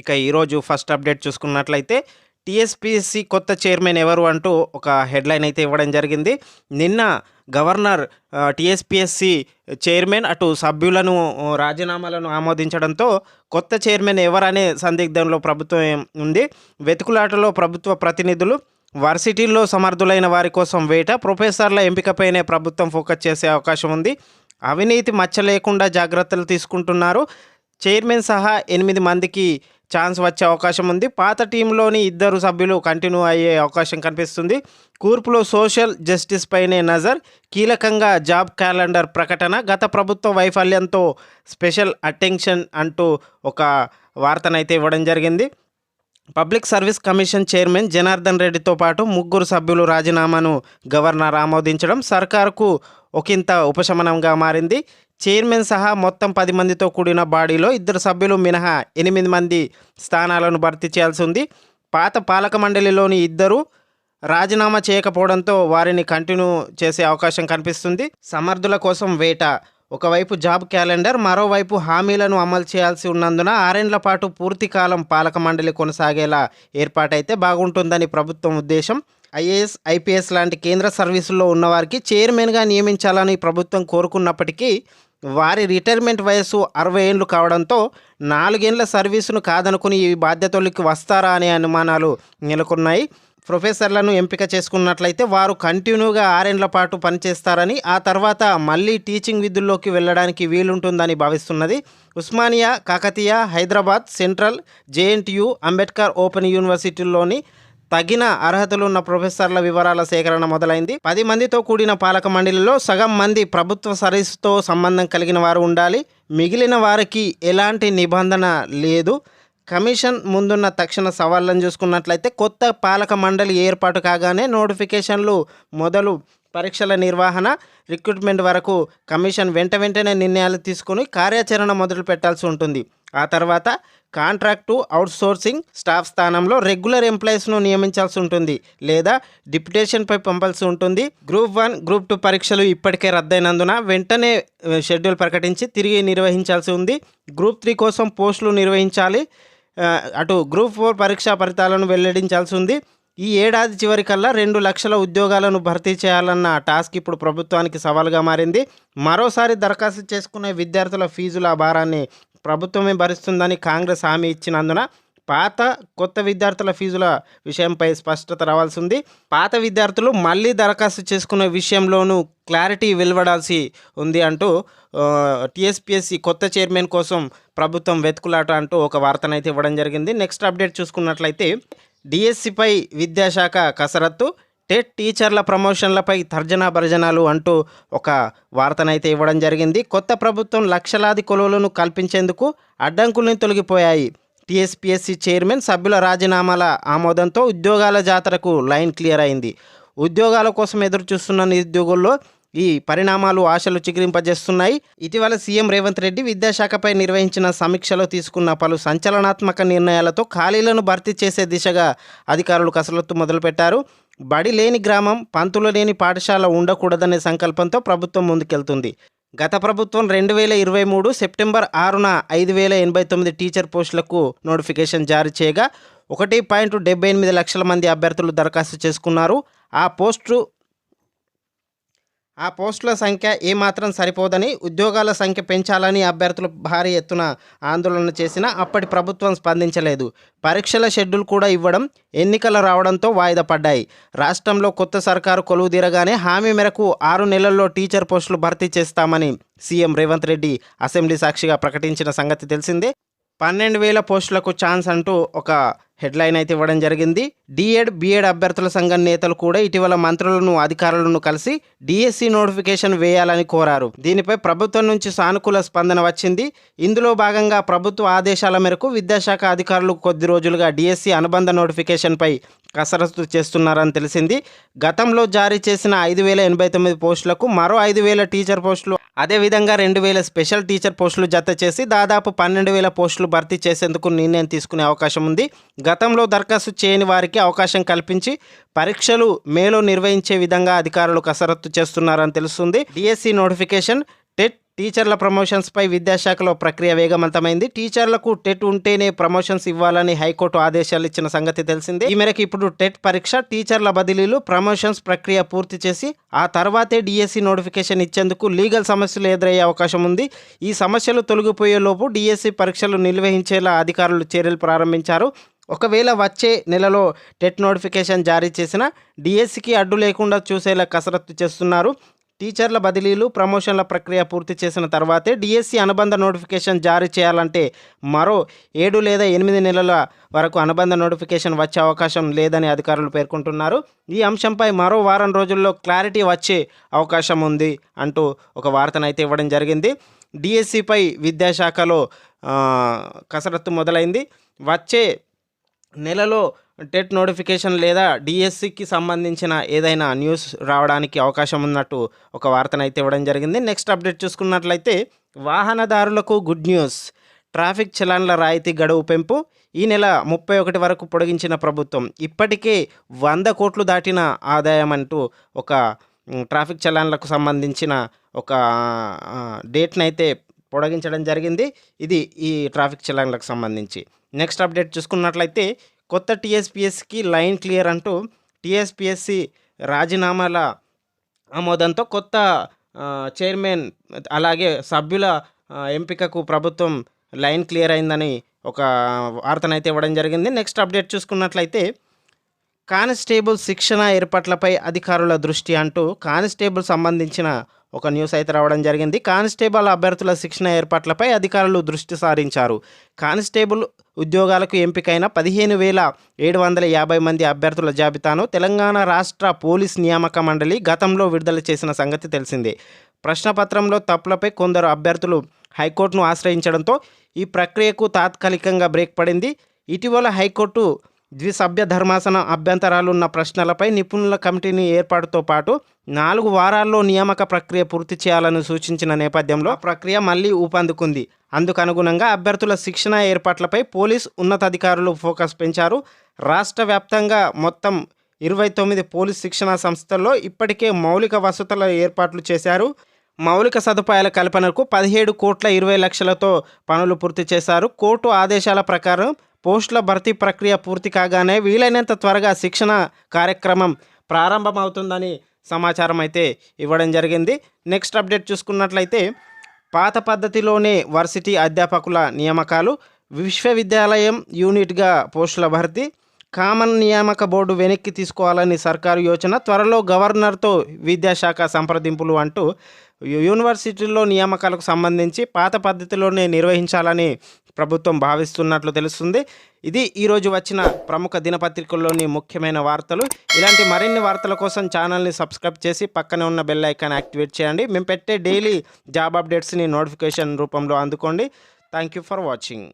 ఇక ఈరోజు first update చూసుకున్నట్లయితే టీఎస్పీఎస్సి కొత్త చైర్మన్ ఎవరు అంటూ ఒక హెడ్లైన్ అయితే ఇవ్వడం జరిగింది. నిన్న గవర్నర్ టీఎస్పీఎస్సి చైర్మన్ అటు సభ్యులను రాజీనామాలను ఆమోదించడంతో కొత్త చైర్మన్ ఎవరనే సందిగ్ధంలో ప్రభుత్వం ఉంది. వెతుకులాటలో ప్రభుత్వ ప్రతినిధులు వర్సిటీల్లో సమర్థులైన వారి కోసం వేట ప్రొఫెసర్ల ఎంపికపైనే ప్రభుత్వం ఫోకస్ చేసే అవకాశం ఉంది. అవినీతి మచ్చ లేకుండా జాగ్రత్తలు తీసుకుంటున్నారు. చైర్మన్ సహా ఎనిమిది మందికి ఛాన్స్ వచ్చే అవకాశం ఉంది. పాత టీంలోని ఇద్దరు సభ్యులు కంటిన్యూ అయ్యే అవకాశం కనిపిస్తుంది. కూర్పులో సోషల్ జస్టిస్ పైనే నజర్ కీలకంగా జాబ్ క్యాలెండర్ ప్రకటన గత ప్రభుత్వ వైఫల్యంతో స్పెషల్ అటెన్షన్ అంటూ ఒక వార్తనైతే ఇవ్వడం జరిగింది. Public service commission chairman Janardhan రెడ్డితో పాటు ముగ్గురు సభ్యులు రాజీనామాను గవర్నర్ ఆమోదించడం సర్కారుకు ఒకంత ఉపశమనంగా మారింది. చైర్మన్ సహా మొత్తం పది మందితో కూడిన బాడీలో ఇద్దరు సభ్యులు మినహా ఎనిమిది మంది స్థానాలను భర్తీ చేయాల్సి ఉంది. పాత పాలక మండలిలోని ఇద్దరు రాజీనామా చేయకపోవడంతో వారిని కంటిన్యూ చేసే అవకాశం కనిపిస్తుంది. సమర్థుల కోసం వేట ఒకవైపు జాబ్ క్యాలెండర్ మరోవైపు హామీలను అమలు చేయాల్సి ఉన్నందున ఆరేండ్ల పాటు పూర్తి కాలం పాలక మండలి కొనసాగేలా ఏర్పాటైతే బాగుంటుందని ప్రభుత్వం ఉద్దేశం. ఐఏఎస్ ఐపీఎస్ లాంటి కేంద్ర సర్వీసుల్లో ఉన్నవారికి చైర్మన్గా నియమించాలని ప్రభుత్వం కోరుకున్నప్పటికీ వారి రిటైర్మెంట్ వయస్సు అరవై ఏండ్లు కావడంతో నాలుగేండ్ల సర్వీసును కాదనుకుని ఈ బాధ్యతలకు వస్తారా అనే అనుమానాలు నెలకొన్నాయి. ప్రొఫెసర్లను ఎంపిక చేసుకున్నట్లయితే వారు కంటిన్యూగా ఆరేండ్ల పాటు పనిచేస్తారని ఆ తర్వాత మళ్ళీ టీచింగ్ విధుల్లోకి వెళ్ళడానికి వీలుంటుందని భావిస్తున్నది Osmania Kakatiya Hyderabad central JNTU Ambedkar open యూనివర్సిటీల్లోని తగిన అర్హతలున్న ప్రొఫెసర్ల వివరాల సేకరణ మొదలైంది. పది మందితో కూడిన పాలక మండలిలో సగం మంది ప్రభుత్వ సర్వీస్తో సంబంధం కలిగిన వారు ఉండాలి. మిగిలిన వారికి ఎలాంటి నిబంధన లేదు. కమిషన్ ముందున్న తక్షణ సవాళ్ళను చూసుకున్నట్లయితే కొత్త పాలక మండలి ఏర్పాటు కాగానే నోటిఫికేషన్లు మొదలు పరీక్షల నిర్వహణ రిక్రూట్మెంట్ వరకు కమిషన్ వెంట వెంటనే నిర్ణయాలు తీసుకుని కార్యాచరణ మొదలు పెట్టాల్సి ఉంటుంది. ఆ తర్వాత కాంట్రాక్టు అవుట్సోర్సింగ్ స్టాఫ్ స్థానంలో రెగ్యులర్ ఎంప్లాయీస్ను నియమించాల్సి ఉంటుంది లేదా డిప్యుటేషన్పై పంపాల్సి ఉంటుంది. గ్రూప్ వన్ గ్రూప్ టూ పరీక్షలు ఇప్పటికే రద్దయినందున వెంటనే షెడ్యూల్ ప్రకటించి తిరిగి నిర్వహించాల్సి ఉంది. గ్రూప్ త్రీ కోసం పోస్టులు నిర్వహించాలి. అటు గ్రూప్ ఫోర్ పరీక్షా ఫలితాలను వెల్లడించాల్సి ఉంది ఈ ఏడాది చివరికల్లా రెండు లక్షల ఉద్యోగాలను భర్తీ చేయాలన్న టాస్క్ ఇప్పుడు ప్రభుత్వానికి సవాలుగా మారింది. మరోసారి దరఖాస్తు చేసుకునే విద్యార్థుల ఫీజుల భారాన్ని ప్రభుత్వమే భరిస్తుందని కాంగ్రెస్ హామీ ఇచ్చినందున పాత కొత్త విద్యార్థుల ఫీజుల విషయంపై స్పష్టత రావాల్సి ఉంది పాత విద్యార్థులు మళ్ళీ దరఖాస్తు చేసుకునే విషయంలోనూ క్లారిటీ వెలువడాల్సి ఉంది అంటూ టీఎస్పిఎస్సి కొత్త చైర్మన్ కోసం ప్రభుత్వం వెతుకులాట అంటూ ఒక వార్తనైతే ఇవ్వడం జరిగింది. నెక్స్ట్ అప్డేట్ చూసుకున్నట్లయితే డిఎస్సిపై విద్యాశాఖ కసరత్తు టెట్ టీచర్ల ప్రమోషన్లపై తర్జనా భర్జనాలు అంటూ ఒక వార్తనైతే ఇవ్వడం జరిగింది. కొత్త ప్రభుత్వం లక్షలాది కొలువులను కల్పించేందుకు అడ్డంకుల్ని తొలగిపోయాయి. టీఎస్పీఎస్సీ చైర్మన్ సభ్యుల రాజీనామాల ఆమోదంతో ఉద్యోగాల జాతరకు లైన్ క్లియర్ అయింది. ఉద్యోగాల కోసం ఎదురు చూస్తున్న నిరుద్యోగుల్లో ఈ పరిణామాలు ఆశలు చిగురింపజేస్తున్నాయి. ఇటీవల సీఎం రేవంత్ రెడ్డి విద్యాశాఖపై నిర్వహించిన సమీక్షలో తీసుకున్న పలు సంచలనాత్మక నిర్ణయాలతో ఖాళీలను భర్తీ చేసే దిశగా అధికారులు కసరత్తు మొదలుపెట్టారు. బడి లేని గ్రామం పంతులు లేని పాఠశాల ఉండకూడదనే సంకల్పంతో ప్రభుత్వం ముందుకెళ్తుంది. గత ప్రభుత్వం రెండు వేల ఇరవై మూడు సెప్టెంబర్ ఆరున ఐదు వేల ఎనభై తొమ్మిది టీచర్ పోస్టులకు నోటిఫికేషన్ జారీ చేయగా ఒకటి పాయింట్ డెబ్బై ఎనిమిది లక్షల మంది అభ్యర్థులు దరఖాస్తు చేసుకున్నారు. ఆ పోస్టు ఆ పోస్టుల సంఖ్య ఏమాత్రం సరిపోదని ఉద్యోగాల సంఖ్య పెంచాలని అభ్యర్థులు భారీ ఎత్తున ఆందోళన చేసినా అప్పటి ప్రభుత్వం స్పందించలేదు. పరీక్షల షెడ్యూల్ కూడా ఇవ్వడం ఎన్నికలు రావడంతో వాయిదా పడ్డాయి. రాష్ట్రంలో కొత్త సర్కారు కొలువు తీరగానే హామీ మేరకు ఆరు నెలల్లో టీచర్ పోస్టులు భర్తీ చేస్తామని సీఎం రేవంత్ రెడ్డి అసెంబ్లీ సాక్షిగా ప్రకటించిన సంగతి తెలిసిందే. పన్నెండు వేల పోస్టులకు ఛాన్స్ అంటూ ఒక హెడ్లైన్ అయితే ఇవ్వడం జరిగింది. డిఎడ్ బిఎడ్ అభ్యర్థుల సంఘం నేతలు కూడా ఇటీవల మంత్రులను అధికారులను కలిసి డిఎస్సి నోటిఫికేషన్ వేయాలని కోరారు. దీనిపై ప్రభుత్వం నుంచి సానుకూల స్పందన వచ్చింది. ఇందులో భాగంగా ప్రభుత్వ ఆదేశాల మేరకు విద్యాశాఖ అధికారులు కొద్ది రోజులుగా డిఎస్సి అనుబంధ నోటిఫికేషన్పై కసరత్తు చేస్తున్నారని తెలిసింది. గతంలో జారీ చేసిన ఐదు వేల ఎనభై తొమ్మిది పోస్టులకు మరో ఐదు వేల టీచర్ పోస్టులు అదేవిధంగా రెండు వేల స్పెషల్ టీచర్ పోస్టులు జత చేసి దాదాపు పన్నెండు వేల పోస్టులు భర్తీ చేసేందుకు నిర్ణయం తీసుకునే అవకాశం ఉంది. గతంలో దరఖాస్తు చేయని వారికి అవకాశం కల్పించి పరీక్షలు మేలో నిర్వహించే విధంగా అధికారులు కసరత్తు చేస్తున్నారని తెలుస్తుంది. డిఎస్సి నోటిఫికేషన్ టెట్ టీచర్ల ప్రమోషన్స్పై విద్యాశాఖలో ప్రక్రియ వేగవంతమైంది. టీచర్లకు టెట్ ఉంటేనే ప్రమోషన్స్ ఇవ్వాలని హైకోర్టు ఆదేశాలు ఇచ్చిన సంగతి తెలిసిందే. ఈ మేరకు ఇప్పుడు టెట్ పరీక్ష టీచర్ల బదిలీలు ప్రమోషన్స్ ప్రక్రియ పూర్తి చేసి ఆ తర్వాతే డిఎస్సి నోటిఫికేషన్ ఇచ్చేందుకు లీగల్ సమస్యలు ఎదురయ్యే అవకాశం ఉంది. ఈ సమస్యలు తొలగిపోయేలోపు డిఎస్సి పరీక్షలు నిర్వహించేలా అధికారులు చర్యలు ప్రారంభించారు. ఒకవేళ వచ్చే నెలలో టెట్ నోటిఫికేషన్ జారీ చేసిన డిఎస్సికి అడ్డు లేకుండా చూసేలా కసరత్తు చేస్తున్నారు. టీచర్ల బదిలీలు ప్రమోషన్ల ప్రక్రియ పూర్తి చేసిన తర్వాతే డిఎస్సి అనుబంధ నోటిఫికేషన్ జారీ చేయాలంటే మరో ఏడు లేదా ఎనిమిది నెలల వరకు అనుబంధ నోటిఫికేషన్ వచ్చే అవకాశం లేదని అధికారులు పేర్కొంటున్నారు. ఈ అంశంపై మరో వారం రోజుల్లో క్లారిటీ వచ్చే అవకాశం ఉంది అంటూ ఒక వార్తనైతే ఇవ్వడం జరిగింది. డిఎస్సిపై విద్యాశాఖలో కసరత్తు మొదలైంది. వచ్చే నెలలో టెట్ నోటిఫికేషన్ లేదా డిఎస్సికి సంబంధించిన ఏదైనా న్యూస్ రావడానికి అవకాశం ఉన్నట్టు ఒక వార్తనైతే ఇవ్వడం జరిగింది. నెక్స్ట్ అప్డేట్ చూసుకున్నట్లయితే వాహనదారులకు గుడ్ న్యూస్. ట్రాఫిక్ చలాన్ల రాయితీ గడువు పెంపు. ఈ నెల ముప్పై ఒకటి వరకు పొడిగించిన ప్రభుత్వం ఇప్పటికే వంద కోట్లు దాటిన ఆదాయం అంటూ ఒక ట్రాఫిక్ చలాన్లకు సంబంధించిన ఒక డేట్నైతే డేట్ని అయితే పొడిగించడం జరిగింది. ఇది ఈ ట్రాఫిక్ చలాన్లకు సంబంధించి. నెక్స్ట్ అప్డేట్ చూసుకున్నట్లయితే కొత్త టీఎస్పీఎస్కి లైన్ క్లియర్ అంటూ టీఎస్పీఎస్సి రాజీనామాల ఆమోదంతో కొత్త చైర్మన్ అలాగే సభ్యుల ఎంపికకు ప్రభుత్వం లైన్ క్లియర్ అయిందని ఒక వార్తనైతే ఇవ్వడం జరిగింది. నెక్స్ట్ అప్డేట్ చూసుకున్నట్లయితే కానిస్టేబుల్ శిక్షణ ఏర్పాట్లపై అధికారుల దృష్టి అంటూ కానిస్టేబుల్ సంబంధించిన ఒక న్యూస్ అయితే రావడం జరిగింది. కానిస్టేబుల్ అభ్యర్థుల శిక్షణ ఏర్పాట్లపై అధికారులు దృష్టి సారించారు. కానిస్టేబుల్ ఉద్యోగాలకు ఎంపికైన పదిహేను వేల ఏడు వందల యాభై మంది అభ్యర్థుల జాబితాను తెలంగాణ రాష్ట్ర పోలీస్ నియామక మండలి గతంలో విడుదల చేసిన సంగతి తెలిసిందే. ప్రశ్నపత్రంలో తప్పులపై కొందరు అభ్యర్థులు హైకోర్టును ఆశ్రయించడంతో ఈ ప్రక్రియకు తాత్కాలికంగా బ్రేక్ పడింది. ఇటీవల హైకోర్టు ద్విసభ్య ధర్మాసన అభ్యంతరాలున్న ప్రశ్నలపై నిపుణుల కమిటీని ఏర్పాటుతో పాటు నాలుగు వారాల్లో నియామక ప్రక్రియ పూర్తి చేయాలని సూచించిన నేపథ్యంలో ప్రక్రియ మళ్ళీ ఊపందుకుంది. అందుకు అనుగుణంగా అభ్యర్థుల శిక్షణ ఏర్పాట్లపై పోలీస్ ఉన్నతాధికారులు ఫోకస్ పెంచారు. రాష్ట్ర వ్యాప్తంగా మొత్తం ఇరవై తొమ్మిది పోలీస్ శిక్షణా సంస్థల్లో ఇప్పటికే మౌలిక వసతుల ఏర్పాట్లు చేశారు. మౌలిక సదుపాయాల కల్పనకు పదిహేడు కోట్ల ఇరవై లక్షలతో పనులు పూర్తి చేశారు. కోర్టు ఆదేశాల ప్రకారం పోస్టుల భర్తీ ప్రక్రియ పూర్తి కాగానే వీలైనంత త్వరగా శిక్షణ కార్యక్రమం ప్రారంభమవుతుందని సమాచారం అయితే ఇవ్వడం జరిగింది. నెక్స్ట్ అప్డేట్ చూసుకున్నట్లయితే పాత పద్ధతిలోనే వర్సిటీ అధ్యాపకుల నియామకాలు విశ్వవిద్యాలయం యూనిట్గా పోస్టుల భర్తీ కామన్ నియామక బోర్డు వెనక్కి తీసుకోవాలని సర్కారు యోచన త్వరలో గవర్నర్తో విద్యాశాఖ సంప్రదింపులు అంటూ యూనివర్సిటీల్లో నియామకాలకు సంబంధించి పాత పద్ధతిలోనే నిర్వహించాలని ప్రభుత్వం భావిస్తున్నట్లు తెలుస్తుంది. ఇది ఈరోజు వచ్చిన ప్రముఖ దినపత్రికల్లోని ముఖ్యమైన వార్తలు. ఇలాంటి మరిన్ని వార్తల కోసం ఛానల్ని సబ్స్క్రైబ్ చేసి పక్కనే ఉన్న బెల్ ఐకాన్ యాక్టివేట్ చేయండి. మేము పెట్టే డైలీ జాబ్ అప్డేట్స్ని నోటిఫికేషన్ రూపంలో అందుకోండి. Thank you for watching.